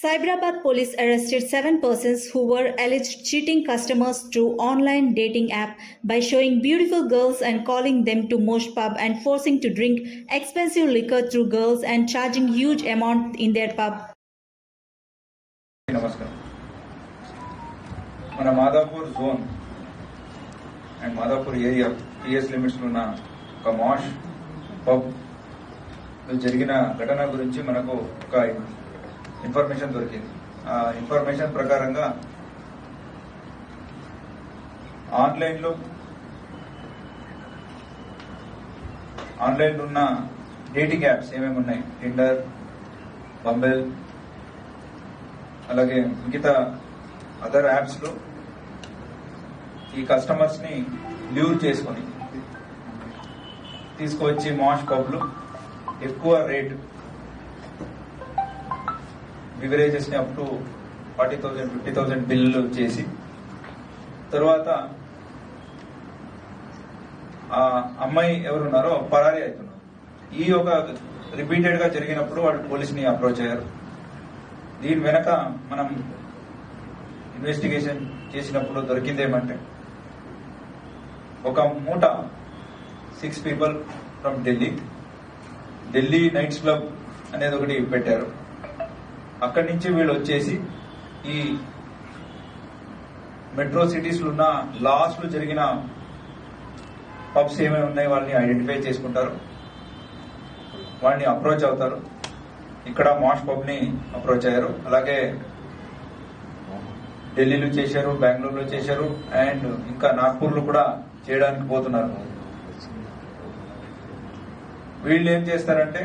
Cyberabad police arrested seven persons who were alleged cheating customers through online dating app by showing beautiful girls and calling them to Mosh pub and forcing to drink expensive liquor through girls and charging huge amount in their pub. నమస్కారం మన Madhapur zone and Madhapur area TS లిమిట్స్లో ఉన్న ఒక మాష్ pub లో జరిగిన ఘటన గురించి మనకు ఒక ఇన్ఫర్మేషన్ దొరికింది. ఆ ఇన్ఫర్మేషన్ ప్రకారంగా ఆన్లైన్లో ఆన్లైన్లో ఉన్న డేటింగ్ యాప్స్ ఏమేమి ఉన్నాయి? టిండర్ బంబెల్ అలాగే మిగతా అదర్ యాప్స్లో ఈ కస్టమర్స్ని ల్యూర్ చేసుకొని తీసుకువచ్చి మాష్ పబ్లు ఎక్కువ rate బివరేజెస్ని up to forty thousand fifty thousand bill చేసి తర్వాత ఆ అమ్మాయి ఎవరున్నారో పరారీ అవుతున్నారు ఈ ఒక రిపీటెడ్గా జరిగినప్పుడు వాళ్ళు పోలీసుని అప్రోచ్ అయ్యారు. దీని వెనక మనం ఇన్వెస్టిగేషన్ చేసినప్పుడు దొరికింది ఏమంటే ఒక మూట six people from Delhi Delhi nights club అనేది ఒకటి పెట్టారు. అక్కడి నుంచి వీళ్ళు వచ్చేసి ఈ మెట్రో సిటీస్లో ఉన్న లాస్ట్లో జరిగిన పబ్స్ ఏమేమి ఉన్నాయి వాళ్ళని ఐడెంటిఫై చేసుకుంటారు. వాళ్ళని అప్రోచ్ అవుతారు. ఇక్కడ మాష్ పబ్ని అప్రోచ్ అయ్యారు. అలాగే ఢిల్లీలో చేశారు బెంగళూరులో చేశారు అండ్ ఇంకా నాగ్పూర్లో కూడా చేయడానికి పోతున్నారు. వీళ్ళు ఏం చేస్తారంటే